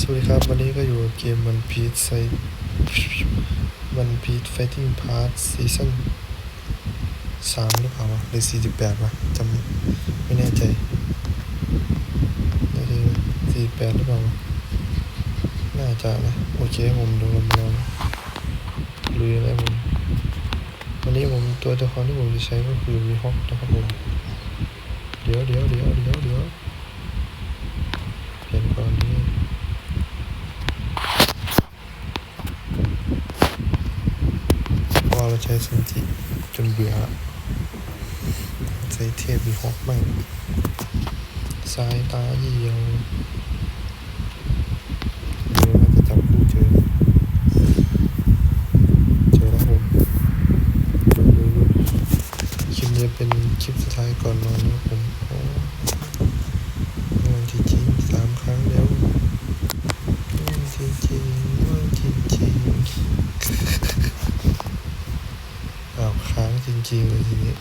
สวัสดีครับ วันนี้ก็อยู่เกมวันพีซไซวันพีซไฟติ้งพาร์ทซีซั่นสามหรือเปล่าวะหรือสี่สิบแปดวะจำไม่แน่ใจน่าจะสี่แปดหรือเปล่า น่าจะนะ โอเคผมดูลองลองลุยแล้วผมวันนี้ผมตัวละครที่ผมจะใช้ก็คือมีฮอกนะครับผม เดี๋ยวเดี๋ยวเดี๋ยวเดี๋ยวเดี๋ยวเปลี่ยนก่อนนี่ เพราะว่าเราใช้สันติจนเบื่อใช้เทพมีฮอกบ้างสายตาเหี่ยวเดี๋ยวเราจะจับคู่เจอ เจอแล้วผมดูดูดูคลิปนี้เป็นคลิปสุดท้ายก่อนนอนนะผม ค้างจริงๆทีนี้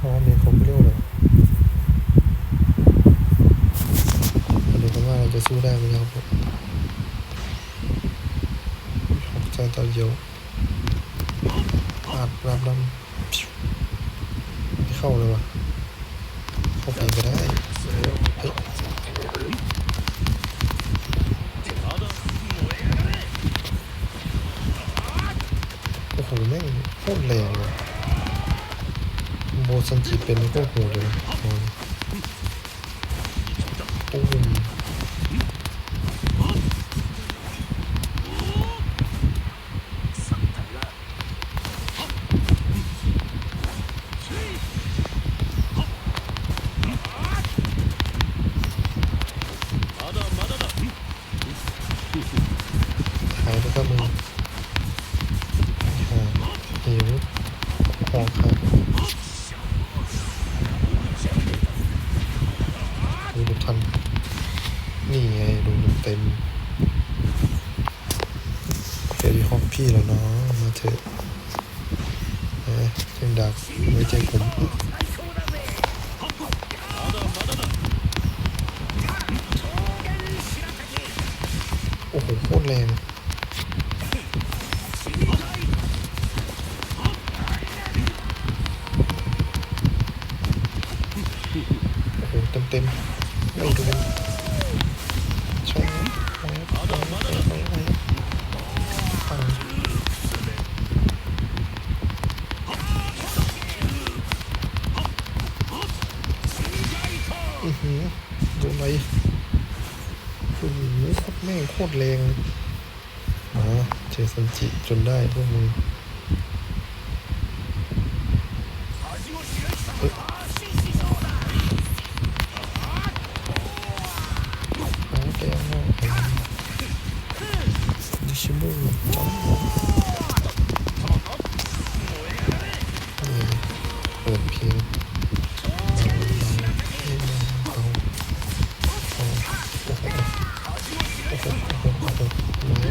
อ๋อมีคอมพิวเตอร์เหรอมาดูกันว่าเราจะสู้ได้ไหมครับผมหกใจต่อเดียวอาดรับดำไม่เข้าเลยวะเข้าไปก็ได้เฮ้ย โอ้โหแม่งโค ตรแรงเลยโบซันจิเป็นโคตรโหดเลยโอ้ยโอ้ยหายแล้วก็มึง หิวหอกครับดูดูทัน นี่ไงดูเต็มเฟรดี้ฮอกพี่แล้วเนาะมาเถอะเอ้ยเจ้งดักไว้ใจผมโอ้โหโคตรแรง โอ้โห เต็มไม่โดนช่ไหมไปไปไปไปฟังอือหือโดนอะไรโอ้โหโคตรแม่งโคตรแรงอ๋อเจสันจิจนได้พวกมึงเอ้ย ชิมูเปิดเพลงเอาเอาโอ้โหโอ้โหโอ้โหโอ้โห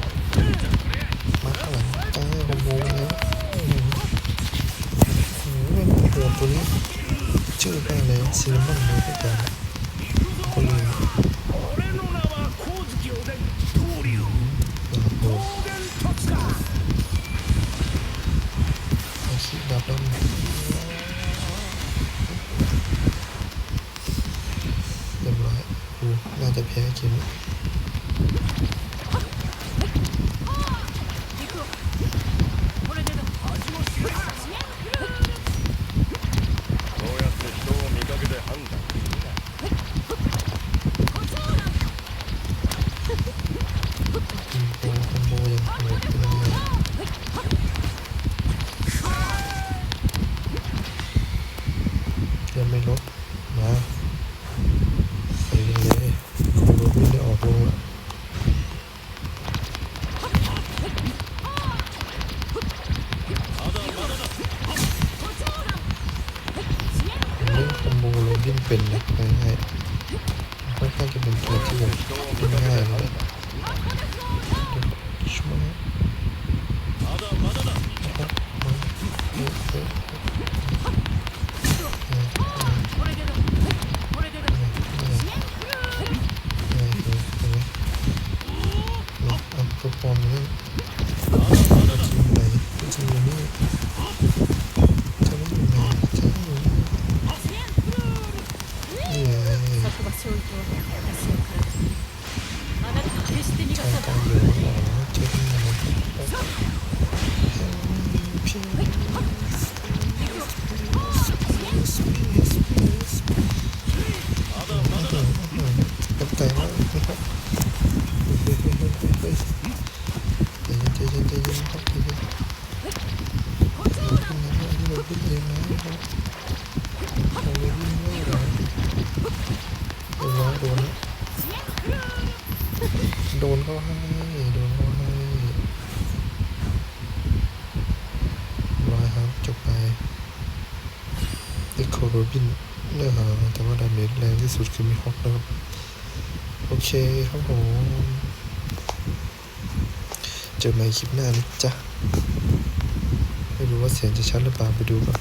มาข้างหลังเออผมโมแล้วโอ้โหโอ้โหโหดตัวนี้ชื่อแม่งเลยซินนามอนเลยกอย่างคนเลย กูน่าจะแพ้ เป็นนะง่ายๆค่อนข้างจะเป็นเกมที่แบบเล่นง่ายเลย 悪は私あなたは決して逃がさない โดนเขาให้โดนเขาให้ร้อยครับจบไปนี่โคโรบินเนื้อหาแต่ว่าดาเมจแรงที่สุดคือมีฮอกนะครับ โอเคครับผมเจอกันใหม่คลิปหน้านะจ๊ะ ไม่รู้ว่าเสียงจะชัดหรือเปล่าไปดูก่อน